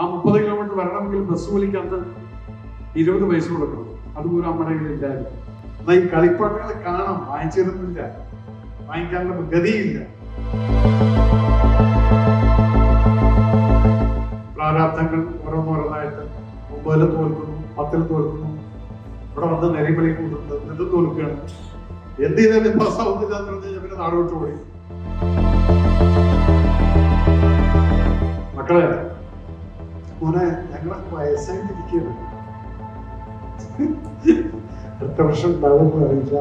ആ മുപ്പത് കിലോമീറ്റർ വരണമെങ്കിൽ ബസ് അന്ന് ഇരുപത് പൈസ കൊടുക്കണം. അതുപോലും നമ്മുടെ കയ്യിലില്ലായിരുന്നു എന്നാൽ ഈ കളിപ്പാട്ടങ്ങൾ കാണാം. വാങ്ങിച്ചിരുന്നില്ല വാങ്ങിക്കാനുള്ള ഗതിയില്ല. പ്രാരാബ്ദങ്ങൾ ഓരോന്നോരോന്നായിട്ട് ഒമ്പതിൽ തോൽക്കുന്നു പത്തിൽ തോൽക്കുന്നു ഇവിടെ വന്ന് നെരിമലി കൂടുന്നത് എന്നിട്ട് തോൽക്കുകയാണ്. എന്ത് ചെയ്താലും പാസ്സാവുന്നില്ല എന്ന് പറഞ്ഞാൽ പിന്നെ നാടോട്ട് പോയി മക്കളെ ഞങ്ങളെ വയസ്സായിട്ടിരിക്കുകയാണ്. അടുത്ത വർഷം ഉണ്ടാവും എന്ന് അറിയില്ല.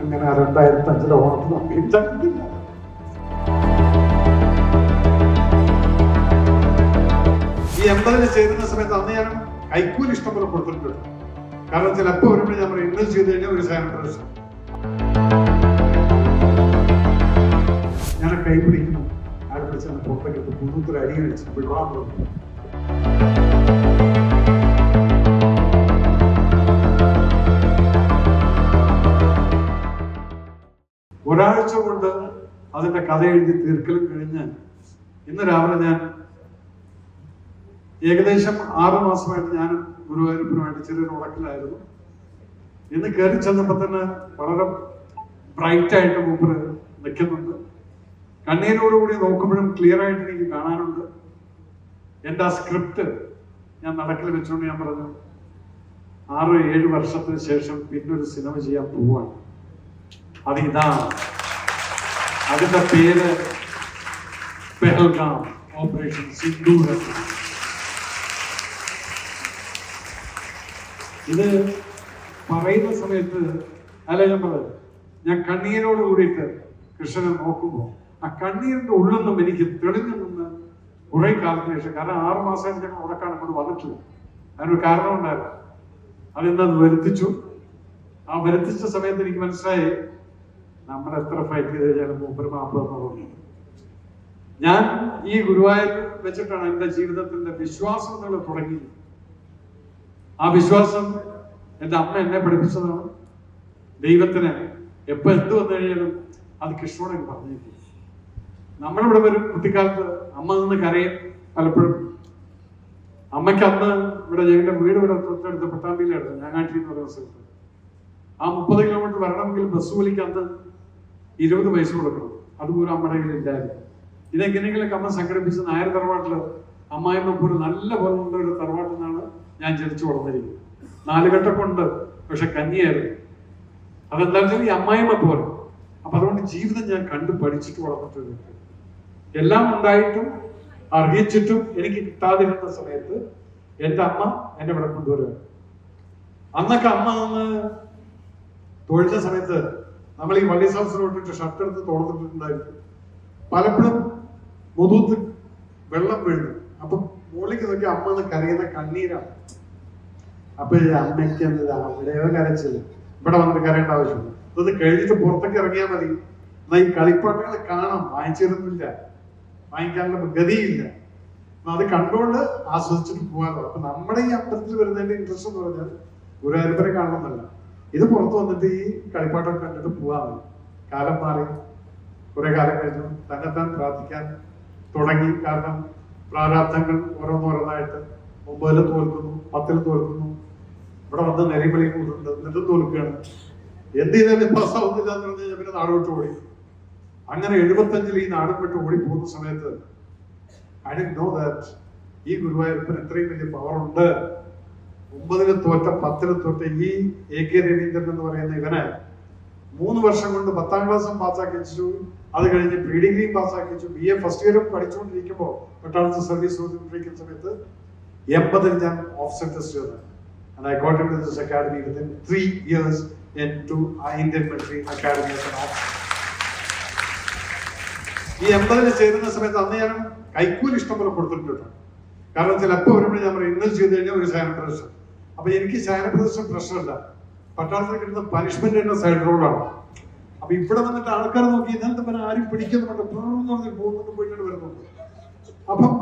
അങ്ങനെ രണ്ടായിരത്തി അഞ്ചിലെ ഓണത്തിന് ഉണ്ടാകുന്നില്ല ഈ എൺപതിന് ചേരുന്ന സമയത്ത് അന്ന് ഞാൻ കൈക്കൂലി ഇഷ്ടംപോലെ കൊടുത്തിട്ടുണ്ട്. കാരണം ചിലപ്പോൾ വരുമ്പോൾ ഞാൻ പറയും ഇന്നത് ചെയ്ത് കഴിഞ്ഞാൽ ഒരു സാനിറ്റൈസർ ഞാൻ കൈ പിടിക്കുന്നു പിടിച്ചാൽ പുറത്തേക്ക് കുന്നൂത്തിൽ അരി വെച്ച് വിടാൻ തുടങ്ങി ഒരാഴ്ച കൊണ്ട് അതിന്റെ കഥ എഴുതി തീർക്കലും കഴിഞ്ഞ് ഇന്ന് രാവിലെ ഞാൻ ഏകദേശം ആറു മാസമായിട്ട് ഞാൻ ഗുരുവായൂരപ്പനുമായിട്ട് ചെറിയൊരു ഉടക്കിലായിരുന്നു ഇന്ന് കയറി ചെന്നപ്പോൾ തന്നെ വളരെ ബ്രൈറ്റ് ആയിട്ട് മൂപ്പർ നിൽക്കുന്നുണ്ട്. കണ്ണീരോടുകൂടി നോക്കുമ്പോഴും ക്ലിയർ ആയിട്ട് എനിക്ക് കാണാനുണ്ട്. എന്റെ ആ സ്ക്രിപ്റ്റ് ഞാൻ നടക്കിൽ വെച്ചുകൊണ്ട് ഞാൻ പറഞ്ഞു ആറ് ഏഴ് വർഷത്തിന് ശേഷം പിന്നൊരു സിനിമ ചെയ്യാൻ പോവാണ്. അത് ഇതാണ്. അതിന്റെ പേര് പെഹൽഗാം ഓപ്പറേഷൻ സിന്ധൂർ ഇത് പറയുന്ന സമയത്ത് അല്ല ഞാൻ പറഞ്ഞു ഞാൻ കണ്ണീരോട് കൂടിയിട്ട് കൃഷ്ണനെ നോക്കുമ്പോൾ ആ കണ്ണീരിന്റെ ഉള്ളൊന്നും എനിക്ക് തെളിഞ്ഞു നിന്ന് കുറെ കാലത്തിന് ശേഷം കാരണം ആറു മാസം ഞങ്ങൾ ഉടക്കാണ് ഇങ്ങോട്ട് വന്നിട്ടില്ല. അതിനൊരു കാരണം ഉണ്ടായിരുന്നു. അതെന്താ അത് വരുത്തിച്ചു. ആ വരുത്തിച്ച സമയത്ത് എനിക്ക് മനസ്സിലായി നമ്മൾ എത്ര ഫൈറ്റ് ചെയ്ത് കഴിഞ്ഞാലും മൂപ്പര് മാപ്പ് എന്ന് പറഞ്ഞു. ഞാൻ ഈ ഗുരുവായൂർ വെച്ചിട്ടാണ് എന്റെ ജീവിതത്തിന്റെ വിശ്വാസം എന്നുള്ള തുടങ്ങിയത്. ആ വിശ്വാസം എന്റെ അമ്മ എന്നെ പഠിപ്പിച്ചതാണ്. ദൈവത്തിന് എപ്പോ എന്ത് വന്നു കഴിഞ്ഞാലും അത് കൃഷ്ണോടെ പറഞ്ഞിരിക്കും. നമ്മളിവിടെ വരും കുട്ടിക്കാലത്ത് അമ്മ നിന്ന് കരയും പലപ്പോഴും. അമ്മയ്ക്ക് അന്ന് ഇവിടെ ഞങ്ങളുടെ വീട് ഇവിടെ തൊട്ടടുത്ത് പട്ടാമ്പിയിലായിരുന്നു. ഞാങ്ങാട്ടി എന്ന് പറയുന്ന സ്ഥലത്ത് ആ മുപ്പത് കിലോമീറ്റർ വരണമെങ്കിൽ ബസ് വിളിക്ക് അന്ന് ഇരുപത് പൈസ കൊടുക്കണം. അതുപോലും അമ്മയുടെ കയ്യിൽ ഇല്ലായിരുന്നു. ഇതെങ്ങനെയെങ്കിലും അമ്മ സംഘടിപ്പിച്ച് നായർ തറവാട്ടിൽ അമ്മായിമ്മ പോലും നല്ല പോലുള്ള ഒരു തറവാട്ടിൽ നിന്നാണ് ഞാൻ ജനിച്ചു വളർന്നിരിക്കുന്നത്. നാലുകെട്ടൊക്കെ പക്ഷെ കഞ്ഞിയായിരുന്നു അതെന്താണെന്ന് വെച്ചാൽ ഈ അമ്മായിമ്മ പോലെ. അപ്പൊ അതുകൊണ്ട് ജീവിതം ഞാൻ കണ്ടു പഠിച്ചിട്ട് വളർന്നിട്ടുണ്ട് എല്ലാം ഉണ്ടായിട്ടും അർഹിച്ചിട്ടും എനിക്ക് കിട്ടാതിരുന്ന സമയത്ത് എന്റെ അമ്മ എന്നെ ഇവിടെ കൊണ്ടുവരുക അന്നൊക്കെ അമ്മ നിന്ന് തൊഴിഞ്ഞ സമയത്ത് നമ്മൾ ഈ വള്ളി സൗസിലോട്ടിട്ട് ഷർട്ട് എടുത്ത് തുറന്നിട്ടുണ്ടായിരുന്നു പലപ്പോഴും മുതൂത്ത് വെള്ളം വീഴും അപ്പൊ മോളിക്ക് നോക്കി അമ്മ എന്ന് കരയുന്ന കണ്ണീരാണ്. അപ്പൊ അമ്മയ്ക്ക് എന്നത് കരച്ചത് ഇവിടെ വന്നിട്ട് കരയേണ്ട ആവശ്യമില്ല. ഇത് കഴിഞ്ഞിട്ട് പുറത്തേക്ക് ഇറങ്ങിയാൽ മതി. എന്നാ ഈ കളിപ്പാട്ടുകൾ കാണാം. വാങ്ങിച്ചിരുന്നില്ല വാങ്ങിക്കാനുള്ള ഗതിയില്ല. അത് കണ്ടുകൊണ്ട് ആസ്വദിച്ചിട്ട് പോകാറുള്ളത് അപ്പൊ നമ്മുടെ ഈ അമ്പലത്തിൽ വരുന്നതിന്റെ ഇൻട്രസ്റ്റ് എന്ന് പറഞ്ഞാൽ ഗുരുവായൂരപ്പനെ കാണണമെന്നല്ല ഇത് പുറത്ത് വന്നിട്ട് ഈ കളിപ്പാട്ടൊക്കെ കണ്ടിട്ട് പോകാറുണ്ട് കാലം മാറി. കുറെ കാലം കഴിഞ്ഞു. തന്നെത്താൻ പ്രാർത്ഥിക്കാൻ തുടങ്ങി. കാരണം പ്രാരാബ്ദങ്ങൾ ഓരോന്നോരോന്നായിട്ട് ഒമ്പതിൽ തോൽക്കുന്നു പത്തിൽ തോൽക്കുന്നു. ഇവിടെ വന്ന് നെരിമലയിൽ കൂടുന്നുണ്ട്. എന്നിട്ട് തോൽക്കുകയാണ്. എന്ത് ചെയ്താലും പാസ്സാവുന്നില്ല എന്ന് പറഞ്ഞു കഴിഞ്ഞാൽ പിന്നെ നാടോട്ട് ഓടി. അങ്ങനെ എഴുപത്തഞ്ചിൽ ഈ നാടും വിട്ട് ഓടി പോകുന്ന സമയത്ത് ഐ ഡി നോ ദാറ്റ് ഈ ഗുരുവായൂരപ്പൻ ഇത്രയും വലിയ പവർ ഉണ്ട്. ഒമ്പതിന് തോറ്റ പത്തിന് തോറ്റ ഈ എ കെ രവീന്ദ്രൻ എന്ന് പറയുന്ന ഇവനെ മൂന്ന് വർഷം കൊണ്ട് പത്താം ക്ലാസ്സും പാസ്സാക്കിച്ചു. അത് കഴിഞ്ഞ് പ്രീ ഡിഗ്രിയും പാസ്സാക്കിച്ചു. ബി എ ഫസ്റ്റ് ഇയറും പഠിച്ചുകൊണ്ടിരിക്കുമ്പോൾ പട്ടാളത്ത് സർവീസ് ചെയ്തുകൊണ്ടിരിക്കുന്ന സമയത്ത് എൺപതിൽ ഞാൻ ഓഫ്സെറ്റ് ടെസ്റ്റ് ചെയ്തത് and I got into this academy within three years into Indian military academy. ഈ എൺപതിന് ചേരുന്ന സമയത്ത് അന്ന് ഞാൻ കൈക്കൂലി ഇഷ്ടംപോലെ കൊടുത്തിട്ടുണ്ട് കേട്ടോ. കാരണം ചിലപ്പോൾ വരുമ്പോൾ ഞാൻ പറയും ഇന്നത് ചെയ്ത് കഴിഞ്ഞാൽ ഒരു ശയന പ്രദർശനം അപ്പൊ എനിക്ക് ശയന പ്രദർശനം പ്രശ്നമല്ല. പട്ടാളത്തിൽ കിട്ടുന്ന പനിഷ്മെന്റ് എന്ന സൈഡ് റോഡാണ് അപ്പൊ ഇവിടെ വന്നിട്ട് ആൾക്കാർ നോക്കി ഇന്നലത്തെ പിന്നെ ആരും പിടിക്കുന്നുണ്ട് പോകുന്നു പോകുന്നുണ്ട് പോയിട്ട് വരുന്നുണ്ട് അപ്പം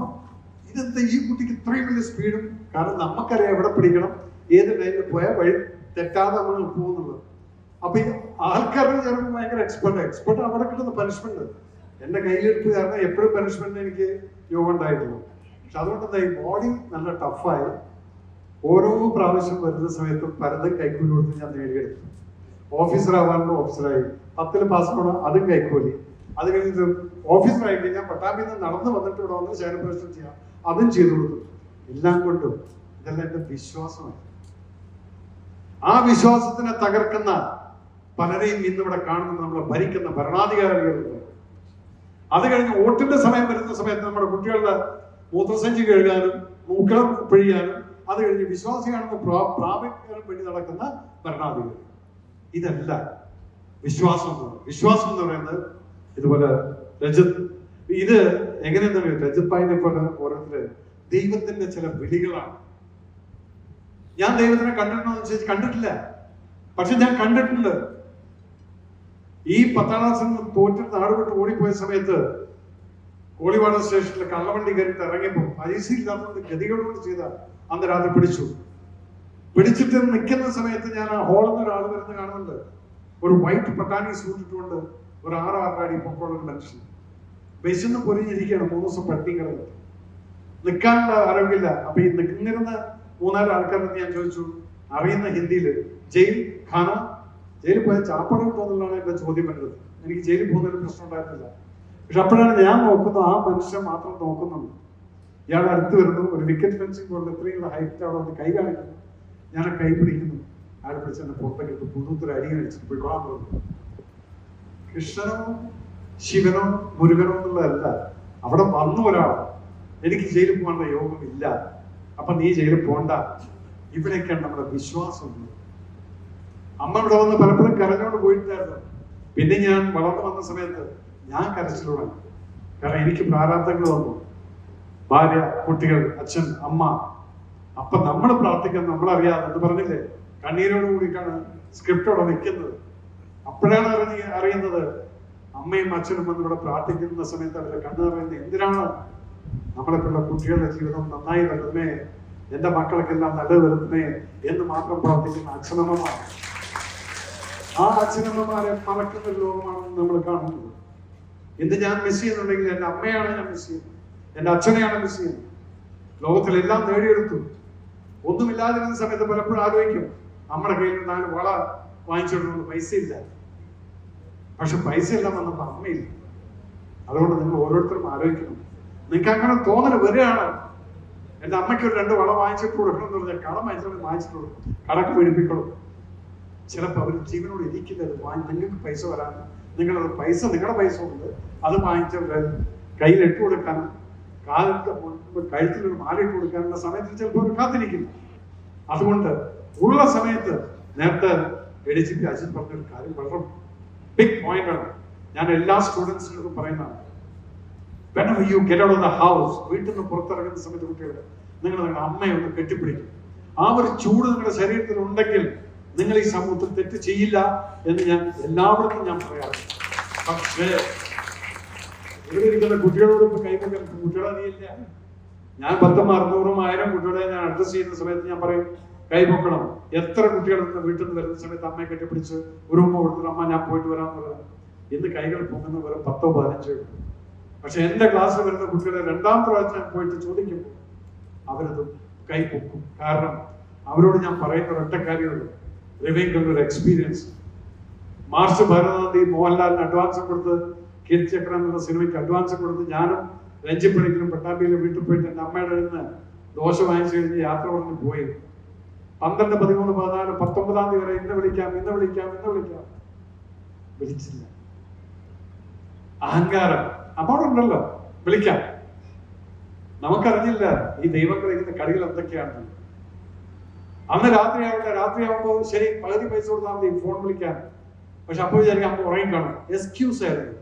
ഇതെന്താ ഈ കുട്ടിക്ക് ഇത്രയും വലിയ സ്പീഡും കാരണം നമുക്കറിയാം എവിടെ പിടിക്കണം ഏത് ലൈനിൽ പോയാൽ വഴി തെറ്റാതെ നമ്മൾ പോകുന്നുള്ളത് അപ്പൊ ഈ ആൾക്കാരുടെ ചിലപ്പോൾ ഭയങ്കര എക്സ്പെർട്ട് എക്സ്പെർട്ട് അവിടെ കിട്ടുന്ന പനിഷ്മെന്റ് എന്റെ കയ്യിലെടുപ്പ് കാരണം എപ്പോഴും പനിഷ്മെന്റ് എനിക്ക് യോഗം പക്ഷെ അതുകൊണ്ട് ഈ ബോഡി നല്ല ടഫായി ഓരോ പ്രാവശ്യം വരുന്ന സമയത്തും പലതും കൈക്കൂലി കൊടുത്ത് ഞാൻ നേടിയെടുത്തു ഓഫീസറാവാനുള്ള ഓഫീസറായി പത്തിൽ പാസ് ആവണം അതും കൈക്കൂലി. അത് കഴിഞ്ഞിട്ട് ഓഫീസറായി കഴിഞ്ഞാൽ പട്ടാമ്പിൽ നിന്ന് നടന്നു വന്നിട്ട് ഇവിടെ വന്ന് ശയനപ്രവേശനം ചെയ്യാം. അതും ചെയ്തു കൊടുത്തു. എല്ലാം കൊണ്ടും ഇതെല്ലാം എന്റെ വിശ്വാസമാണ്. ആ വിശ്വാസത്തിനെ തകർക്കുന്ന പലരെയും ഇന്നിവിടെ കാണുന്ന നമ്മളെ ഭരിക്കുന്ന ഭരണാധികാരികളുണ്ട്. അത് കഴിഞ്ഞ് വോട്ടിന്റെ സമയം വരുന്ന സമയത്ത് നമ്മുടെ കുട്ടികളുടെ മൂത്രസഞ്ചി കഴുകാനും മൂക്കളം പിഴിയാനും അത് കഴിഞ്ഞ് വിശ്വാസിയാണെന്ന് പ്രാ- പ്രാപിക്കാനും വേണ്ടി നടക്കുന്ന ഭരണാധികാരി. ഇതല്ല വിശ്വാസം എന്ന് പറയുന്നത്. വിശ്വാസം എന്ന് പറയുന്നത് ഇതുപോലെ രജത് ഇത് എങ്ങനെയെന്ന് അറിയാം? രജത് പായിന്റെ പോലെ ഓരോരുത്തര് ദൈവത്തിന്റെ ചില വിളികളാണ്. ഞാൻ ദൈവത്തിനെ കണ്ടിട്ടുണ്ടോ എന്ന് ചോദിച്ചാൽ കണ്ടിട്ടില്ല. പക്ഷെ ഞാൻ കണ്ടിട്ടുണ്ട്. ഈ പത്താം ക്ലാസ്സിൽ നിന്ന് തോറ്റ് നാട് വിട്ട് ഓടിപ്പോയ സമയത്ത് കോളിവാട സ്റ്റേഷനിൽ കള്ളവണ്ടി കയറിയിട്ട് ഇറങ്ങിയപ്പോൾ പൈസ ഇല്ലാത്തതുകൊണ്ട് ഗതികളോട് ചെയ്ത അന്ന് രാത്രി പിടിച്ചു. പിടിച്ചിട്ട് നിൽക്കുന്ന സമയത്ത് ഞാൻ ആ ഹോളിൽ നിന്ന് ഒരാൾ വരുന്ന കാണുന്നുണ്ട്. ഒരു വൈറ്റ് പട്ടാണി സൂട്ട് ഇട്ടുകൊണ്ട് ഒരു ആറ് ആറര അടി പൊക്കമുള്ള ഒരു മനുഷ്യൻ. വിശന്ന് പൊരിഞ്ഞിരിക്കുകയാണ് മൂന്ന് ദിവസം പട്ടി കിടന്നിട്ട് നിൽക്കാനുള്ള അറിവില്ല. അപ്പൊ ഈ നിന്നിരുന്ന മൂന്നാൽ ആൾക്കാരുടെ ഞാൻ ചോദിച്ചു അറിയുന്ന ഹിന്ദിയിൽ ജയിൽ ഖാന ജയിലിൽ പോയ ചാപ്പട കിട്ടുമെന്നുള്ളതാണ് എന്റെ ചോദ്യം വരുന്നത് എനിക്ക് ജയിലിൽ പോകുന്ന ഒരു പ്രശ്നം ഉണ്ടായിരുന്നില്ല. പക്ഷെ അപ്പോഴാണ് ഞാൻ നോക്കുന്നത് ആ മനുഷ്യൻ മാത്രം നോക്കുന്നുണ്ട് ഇയാൾ അടുത്ത് വരുന്നു ഒരു വിക്കറ്റ് ഫെൻസിംഗ് പോലെ ഇത്രയുള്ള ഹൈറ്റ് അവിടെ വന്ന് കൈ കാണിക്കുന്നു. ഞാൻ കൈ പിടിക്കുന്നു. അയാൾ പിടിച്ച് എന്നെ പുറത്തേക്ക് പുതുത്തൊരു അരി കഴിച്ചിട്ട് പോയിക്കോളാൻ തുടങ്ങി കൃഷ്ണനോ ശിവനോ മുരുകനോ എന്നുള്ളതല്ല അവിടെ വന്ന ഒരാൾ എനിക്ക് ജയിലിൽ പോകേണ്ട യോഗമില്ല. അപ്പൊ നീ ജയിലിൽ പോണ്ട. ഇവിടെയൊക്കെയാണ് നമ്മുടെ വിശ്വാസം. ഉള്ളത്. അമ്മ ഇവിടെ വന്ന് പലപ്പോഴും കരഞ്ഞോണ്ട് പോയിട്ടുണ്ടായിരുന്നു. പിന്നെ ഞാൻ വളർന്നു വന്ന സമയത്ത് ഞാൻ കരച്ചിലൂടെ. കാരണം എനിക്ക് പ്രാരാബ്ദങ്ങൾ വന്നു. ഭാര്യ കുട്ടികൾ അച്ഛൻ അമ്മ. അപ്പൊ നമ്മൾ പ്രാർത്ഥിക്കാൻ നമ്മളറിയാതെ എന്ന് പറഞ്ഞില്ലേ? കണ്ണീരോട് കൂടിയിട്ടാണ് സ്ക്രിപ്റ്റ് നിൽക്കുന്നത് അപ്പോഴാണ് അറിഞ്ഞ അറിയുന്നത് അമ്മയും അച്ഛനും വന്ന് ഇവിടെ പ്രാർത്ഥിക്കുന്ന സമയത്ത് അവരുടെ കണ്ണു പറയുന്നത് എന്തിനാണ്? നമ്മളെപ്പോലുള്ള കുട്ടികളുടെ ജീവിതം നന്നായി വരുന്നേ എന്റെ മക്കൾക്കെല്ലാം നല്ലത് വരുന്നേ എന്ന് മാത്രം പ്രാർത്ഥിക്കുന്ന അച്ഛനമ്മമാർ. ആ അച്ഛനമ്മമാരെ മറക്കുന്ന ഒരു ലോകമാണ് നമ്മൾ കാണുന്നത്. ഇന്ന് ഞാൻ മിസ് ചെയ്യുന്നുണ്ടെങ്കിൽ എന്റെ അമ്മയാണ് ഞാൻ മിസ് ചെയ്യുന്നത്. എന്റെ അച്ഛനെയാണ് മിസ് ചെയ്യുന്നത്. ലോകത്തിലെല്ലാം നേടിയെടുത്തു. ഒന്നുമില്ലാതിരുന്ന സമയത്ത് പലപ്പോഴും ആലോചിക്കും നമ്മുടെ കയ്യിൽ നിന്ന് നാല് വള പൈസ ഇല്ല. പക്ഷെ പൈസ ഇല്ല വന്നപ്പോ അമ്മയില്ല. അതുകൊണ്ട് നിങ്ങൾ ഓരോരുത്തരും ആലോചിക്കണം. നിങ്ങൾക്ക് അങ്ങനെ തോന്നൽ വരികയാണ്. എന്റെ അമ്മയ്ക്ക് ഒരു രണ്ട് വള വാങ്ങിച്ചിട്ട് കൊടുക്കണം എന്ന് പറഞ്ഞാൽ കടം വാങ്ങിച്ചിട്ട് വാങ്ങിച്ചിട്ട് കൊടുക്കും. കടക്ക് പിടിപ്പിക്കണം ചിലപ്പോൾ അവർ ജീവനോട് ഇരിക്കുന്നത് വാങ്ങി നിങ്ങൾക്ക് പൈസ വരാൻ നിങ്ങളത് പൈസ നിങ്ങളുടെ പൈസ ഉണ്ട് അത് വാങ്ങിച്ച കയ്യിൽ ഇട്ട് കൊടുക്കാനും കാലിന്റെ കഴുത്തിൽ കഴുത്തിലൊരു മാല ഇട്ട് കൊടുക്കാനുള്ള സമയത്ത് ചിലപ്പോൾ അവർ കാത്തിരിക്കുന്നു. അതുകൊണ്ട് ഉള്ള സമയത്ത് നേരത്തെ A D G P Ajith പറഞ്ഞൊരു കാര്യം വളരെ ബിഗ് പോയിന്റ് ആണ്. ഞാൻ എല്ലാ സ്റ്റുഡൻസിനോടും പറയുന്നതാണ്. You get out of the house വീട്ടിൽ നിന്ന് പുറത്തിറങ്ങുന്ന സമയത്ത് കുട്ടികൾ നിങ്ങൾ നിങ്ങളുടെ അമ്മയെ ഒന്ന് കെട്ടിപ്പിടിക്കും. ആ ഒരു ചൂട് നിങ്ങളുടെ ശരീരത്തിൽ ഉണ്ടെങ്കിൽ നിങ്ങൾ ഈ സമൂഹത്തിൽ തെറ്റ് ചെയ്യില്ല എന്ന് ഞാൻ എല്ലാവർക്കും ഞാൻ പറയാറുണ്ട്. പക്ഷേ ഇവിടെ കുട്ടികളോട് ഇപ്പൊ കൈപ്പൊക്കെ കുട്ടികളെ അറിയില്ല ഞാൻ പത്തും അറുന്നൂറും ആയിരം കുട്ടികളെ ഞാൻ അഡ്രസ് ചെയ്യുന്ന സമയത്ത് ഞാൻ പറയും കൈപ്പൊക്കണം എത്ര കുട്ടികൾ വീട്ടിൽ നിന്ന് വരുന്ന സമയത്ത് അമ്മയെ കെട്ടിപ്പിടിച്ച് ഒരു ഉമ്മ കൊടുത്തിട്ട് അമ്മ ഞാൻ പോയിട്ട് വരാമെന്നുള്ളത്? ഇന്ന് കൈകൾ പൊങ്ങുന്ന വെറും പത്തോ പതിനഞ്ചോ പക്ഷെ എന്റെ ക്ലാസ്സിൽ വരുന്ന കുട്ടികളെ രണ്ടാം പ്രാവശ്യം ഞാൻ പോയിട്ട് ചോദിക്കുമ്പോൾ അവരത് കൈ പൊക്കും. കാരണം അവരോട് ഞാൻ പറയുന്ന ഒരൊറ്റ കാര്യമുള്ളൂ. ഒരു എക്സ്പീരിയൻസ് മാർച്ച് തീയതി മോഹൻലാലിന് അഡ്വാൻസ് കൊടുത്ത് കീർത്തിചക്രം എന്ന സിനിമയ്ക്ക് അഡ്വാൻസ് കൊടുത്ത് ഞാനും രഞ്ജിപ്പണിക്കലും പട്ടാമ്പിയിലും വീട്ടിൽ പോയിട്ട് എന്റെ അമ്മയുടെ നിന്ന് ദോശ വാങ്ങിച്ചു കഴിഞ്ഞ് യാത്ര പറഞ്ഞ് പോയി. പന്ത്രണ്ട് പതിമൂന്ന് പതിനാല് പത്തൊമ്പതാം തീയതി വരെ ഇന്ന് വിളിക്കാം ഇന്ന് വിളിക്കാം ഇന്ന് വിളിക്കാം. വിളിച്ചില്ല. അഹങ്കാരം. അമ്മോടുണ്ടല്ലോ. വിളിക്കാം. നമുക്കറിഞ്ഞില്ല ഈ ദൈവം കളിക്കുന്ന കളികൾ എന്തൊക്കെയാണ് അന്ന് രാത്രി രാത്രിയാവുമ്പോൾ ശരി പകുതി പൈസ കൊടുത്താൽ മതി ഫോൺ വിളിക്കാൻ. പക്ഷെ അപ്പോൾ വിചാരിക്കും അമ്മ ഉറങ്ങി കാണും. എക്സ്ക്യൂസ് ആയിരുന്നു.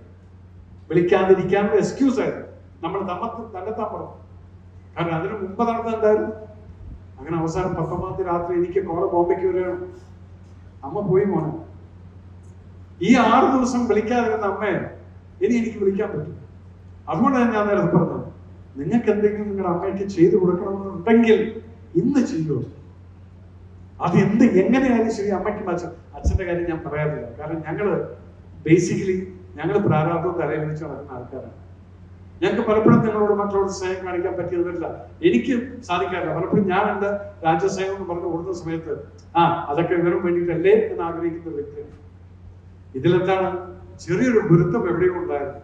വിളിക്കാതിരിക്കാനുള്ള എക്സ്ക്യൂസ് ആയിരുന്നു. നമ്മൾ തമ്മത്ത് തന്നെത്താൻ പറഞ്ഞു കാരണം അതിന് മുമ്പ് നടന്നുണ്ടായിരുന്നു അങ്ങനെ അവസാനം പത്തൊമ്പതാം രാത്രി എനിക്ക് കോള ബോംബെക്ക് വരികയാണ്. അമ്മ പോയി മോനെ. ഈ ആറ് ദിവസം വിളിക്കാതിരുന്ന അമ്മയെ ഇനി എനിക്ക് വിളിക്കാൻ പറ്റും അതുകൊണ്ടാണ് ഞാൻ നേരത്തെ പറഞ്ഞത് നിങ്ങൾക്ക് എന്തെങ്കിലും നിങ്ങളുടെ അമ്മയ്ക്ക് ചെയ്തു കൊടുക്കണമെന്നുണ്ടെങ്കിൽ ഇന്ന് ചെയ്യൂ അത് എന്ത് എങ്ങനെയായാലും ശരി അമ്മയ്ക്കും അച്ഛൻ അച്ഛന്റെ കാര്യം ഞാൻ പറയാറില്ല. കാരണം ഞങ്ങൾ ബേസിക്കലി ഞങ്ങൾ തലയിൽ വെച്ച് നടക്കുന്ന ആൾക്കാരാണ്. ഞങ്ങൾക്ക് പലപ്പോഴും നിങ്ങളോട് മറ്റുള്ളവർ സ്നേഹം കാണിക്കാൻ പറ്റിയത് വരില്ല എനിക്ക് സാധിക്കാറില്ല. പലപ്പോഴും ഞാൻ എന്റെ രാജ്യസ്നേഹം എന്ന് പറഞ്ഞ് ഓടുന്ന സമയത്ത് ആ അതൊക്കെ ഇവരും വേണ്ടിയിട്ടല്ലേ എന്ന് ആഗ്രഹിക്കുന്ന വ്യക്തിയാണ്. ഇതിലെന്താണ്? ചെറിയൊരു ഗുരുത്വം എവിടെയും ഉണ്ടായിരുന്നു.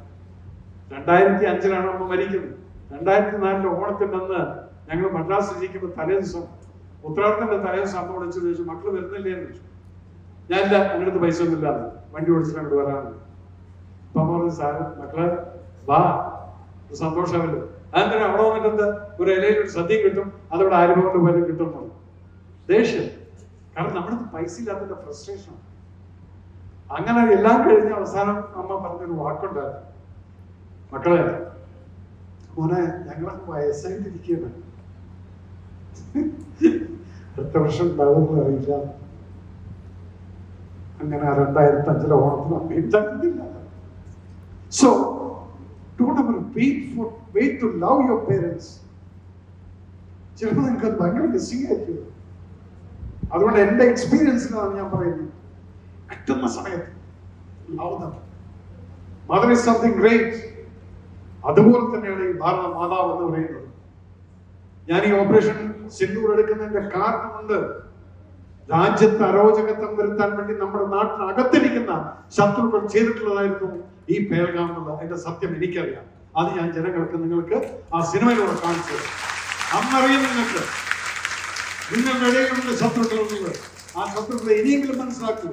രണ്ടായിരത്തി അഞ്ചിലാണ് നമ്മൾ മരിക്കുന്നത്. രണ്ടായിരത്തി നാലിലെ ഓണത്തിൽ അന്ന് ഞങ്ങൾ മദ്രാസിൽ ഇരിക്കുമ്പോൾ തലേ ദിവസം ഉത്തരാടത്തിന്റെ തലേ അമ്മ വിളിച്ചു ചോദിച്ചു മക്കൾ വരുന്നില്ലേ? എന്ന് ചോദിച്ചു. ഞാനില്ല അടുത്ത് പൈസ ഒന്നും ഇല്ലാന്ന്. വണ്ടി ഓടിച്ചിട്ട് അങ്ങോട്ട് വരാമെന്ന് അപ്പൊ പറഞ്ഞു സാറ് മക്കളെ വാ. സന്തോഷമല്ലോ അതെന്തിനാ? അവിടെ വന്നിട്ട് ഒരു ഇലയിൽ ഒരു സദ്യ കിട്ടും. അതവിടെ ആരുഭവന്റെ പോലെ കിട്ടും. ദേഷ്യം. കാരണം നമ്മുടെ പൈസ ഇല്ലാത്തതിന്റെ ഫ്രസ്ട്രേഷൻ അങ്ങനെ എല്ലാം കഴിഞ്ഞ് അവസാനം അമ്മ പറഞ്ഞൊരു വാക്കുണ്ടായിരുന്നു. മക്കളെ മോനെ ഞങ്ങളൊക്കെ വയസ്സായിട്ടിരിക്കുകയാണ്. അടുത്ത വർഷം ഉണ്ടാവുമെന്ന് അറിയില്ല. അങ്ങനെ രണ്ടായിരത്തി അഞ്ചിലെ ഓണത്തിന് അമ്മ തന്നില്ല so don't ever wait for wait to love your parents ചിലപ്പോൾ നിങ്ങൾക്ക് ഭയങ്കര മിസ്സിംഗ് ആയിരിക്കും. അതുകൊണ്ട് എന്റെ എക്സ്പീരിയൻസിലാണ് ഞാൻ പറയുന്നത്. കിട്ടുന്ന സമയത്ത് love them mother is something great അതുപോലെ തന്നെയാണ് ഈ ഭാരത മാതാവ് എന്ന് പറയുന്നത്. ഞാൻ ഈ ഓപ്പറേഷൻ സിന്ദൂർ എടുക്കുന്നതിന്റെ കാരണമുണ്ട്. രാജ്യത്ത് അരോചകത്വം വരുത്താൻ വേണ്ടി നമ്മുടെ നാട്ടിനകത്തിരിക്കുന്ന ശത്രുക്കൾ ചെയ്തിട്ടുള്ളതായിരുന്നു ഈ പേൽഗാം എന്നുള്ള അതിന്റെ സത്യം എനിക്കറിയാം. അത് ഞാൻ ജനങ്ങൾക്ക് നിങ്ങൾക്ക് ആ സിനിമയിലൂടെ കാണിച്ചു. അന്നറിയും നിങ്ങൾക്ക് നിങ്ങളുടെ ഇടയിലുള്ള ശത്രുക്കൾ എന്നുള്ളത് ആ ശത്രുക്കളെ ഇനിയെങ്കിലും മനസ്സിലാക്കൂ.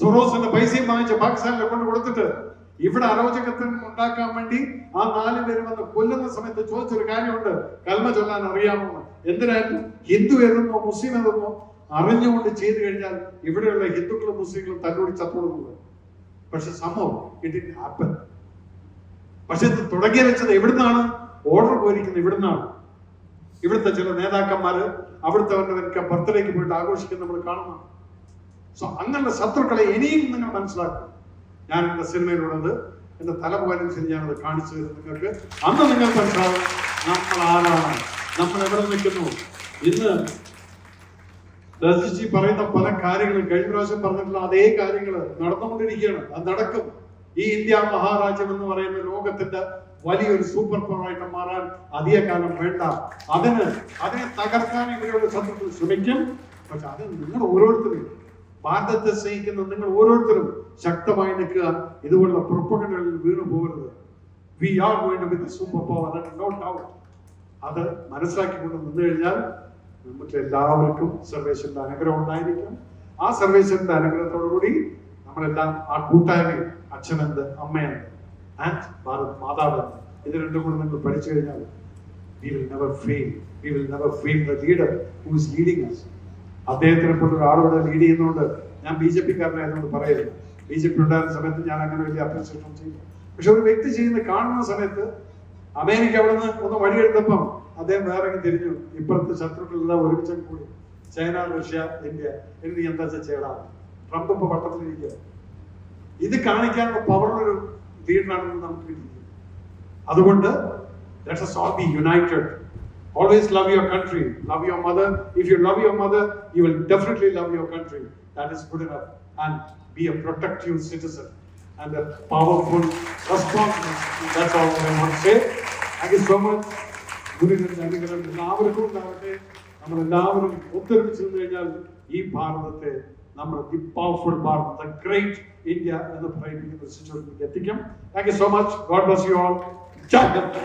സൊറോസിന്റെ പൈസയും വാങ്ങിച്ച് പാകിസ്ഥാനിലെ കൊണ്ട് കൊടുത്തിട്ട് ഇവിടെ അരോചകത്വം ഉണ്ടാക്കാൻ വേണ്ടി ആ നാല് പേര് വന്ന് കൊല്ലുന്ന സമയത്ത് ചോദിച്ചൊരു കാര്യമുണ്ട്. കൽമ ചൊല്ലാൻ അറിയാമോ. എന്തിനായിരുന്നു? ഹിന്ദു എന്നോ മുസ്ലിം എന്നോ അറിഞ്ഞുകൊണ്ട് ചെയ്തു കഴിഞ്ഞാൽ ഇവിടെയുള്ള ഹിന്ദുക്കളും മുസ്ലിങ്ങളും തന്നോട് ചത്തോടുന്നത് പക്ഷെ സംഭവം ഇറ്റ് ഹാപ്പൻ പക്ഷെ ഇത് തുടങ്ങി വെച്ചത് എവിടുന്നാണ്? ഓർഡർ പോയിരിക്കുന്നത് ഇവിടുന്നാണ്. ഇവിടുത്തെ ചില നേതാക്കന്മാര് അവിടുത്തെ അവരുടെ ബർത്ത്ഡേക്ക് പോയിട്ട് ആഘോഷിക്കുന്ന നമ്മൾ കാണുന്നു സോ അങ്ങനെയുള്ള ശത്രുക്കളെ ഇനിയും നിങ്ങൾ മനസ്സിലാക്കും. ഞാൻ എന്റെ സിനിമയിലുള്ളത് എന്റെ തല പോലും ശരി ഞാനത് കാണിച്ചു നിങ്ങൾക്ക് അന്ന് നിങ്ങൾ മനസ്സിലാവും നമ്മൾ ആരാണ് നമ്മൾ എവിടെ നിൽക്കുന്നു. ഇന്ന് രജിജി പറയുന്ന പല കാര്യങ്ങളും കഴിഞ്ഞ പ്രാവശ്യം പറഞ്ഞിട്ടുള്ള അതേ കാര്യങ്ങൾ നടന്നുകൊണ്ടിരിക്കുകയാണ്. അത് നടക്കും. ഈ ഇന്ത്യ മഹാരാജ്യം എന്ന് പറയുന്ന ലോകത്തിന്റെ വലിയൊരു സൂപ്പർ പവറായിട്ട് മാറാൻ അധിക കാലം വേണ്ട. അതിന് അതിനെ തകർക്കാൻ ഇവരുടെ ശ്രമിക്കും. പക്ഷെ അത് നിങ്ങൾ ഓരോരുത്തരും ഭാരതത്തെ സ്നേഹിക്കുന്ന നിങ്ങൾ ഓരോരുത്തരും ശക്തമായി നിൽക്കുക. ഇതുപോലുള്ള പുറപ്പകങ്ങളിൽ വീണു പോകരുത്. We are going with super power അത് മനസ്സിലാക്കിക്കൊണ്ട് നിന്ന് കഴിഞ്ഞാൽ നമുക്ക് എല്ലാവർക്കും സർവേശ്വരന്റെ അനുഗ്രഹം ഉണ്ടായിരിക്കും. ആ സർവേശ്വരന്റെ അനുഗ്രഹത്തോടുകൂടി നമ്മളെല്ലാം ആ കൂട്ടായ്മയിൽ അച്ഛനെന്ത് അമ്മയെന്ത് ആൻഡ് ഭാരത് മാതാവെന്ത് ഇത് രണ്ടും കൂടെ നിങ്ങൾ പഠിച്ചു കഴിഞ്ഞാൽ we will never fail we will never fail the leader who is leading us. അദ്ദേഹത്തിനെ കൊണ്ട് ഒരാളിവിടെ ലീഡ് ചെയ്യുന്നതുകൊണ്ട് ഞാൻ ബി ജെ പിക്കാരനായതുകൊണ്ട് പറയരുത്. ബി ജെ പി ഉണ്ടായിരുന്ന സമയത്ത് ഞാൻ അങ്ങനെ വലിയ അപ്രീസിയേഷൻ ചെയ്തു പക്ഷെ ഒരു വ്യക്തി ചെയ്യുന്ന കാണുന്ന സമയത്ത് അമേരിക്ക അവിടെ നിന്ന് ഒന്ന് വഴിയെടുത്തപ്പം അദ്ദേഹം വേറെ തിരിഞ്ഞു. ഇപ്പുറത്തെ ശത്രുക്കളെല്ലാം ഒരുമിച്ച് കൂടി. China Russia India. എന്ന് നീ എന്താ വെച്ചാൽ ചേടാ ട്രംപ് ഇപ്പൊ പട്ടത്തിലിരിക്കുക ഇത് കാണിക്കാനുള്ള പവറുള്ളൊരു ലീഡറാണെന്ന് നമുക്ക് അതുകൊണ്ട് united be united. Always love your country, love your mother. If you love your mother, you will definitely love your country. That is good enough. And be a protective citizen and a powerful, responsible. That's all I want to say. Thank you so much. ഗുരുവിന്റെ അനുഗ്രഹം എല്ലാവർക്കും ഉണ്ടാവട്ടെ നമ്മൾ എല്ലാവരും ഒത്തൊരുമിച്ച് നിന്ന് കഴിഞ്ഞാൽ ഈ ഭാരതത്തെ നമ്മുടെ the powerful Bharat the great India എന്ന് പറയുന്ന സിറ്റുവേഷനിലേക്ക് എത്തിക്കും thank you so much God bless you all Jai Hind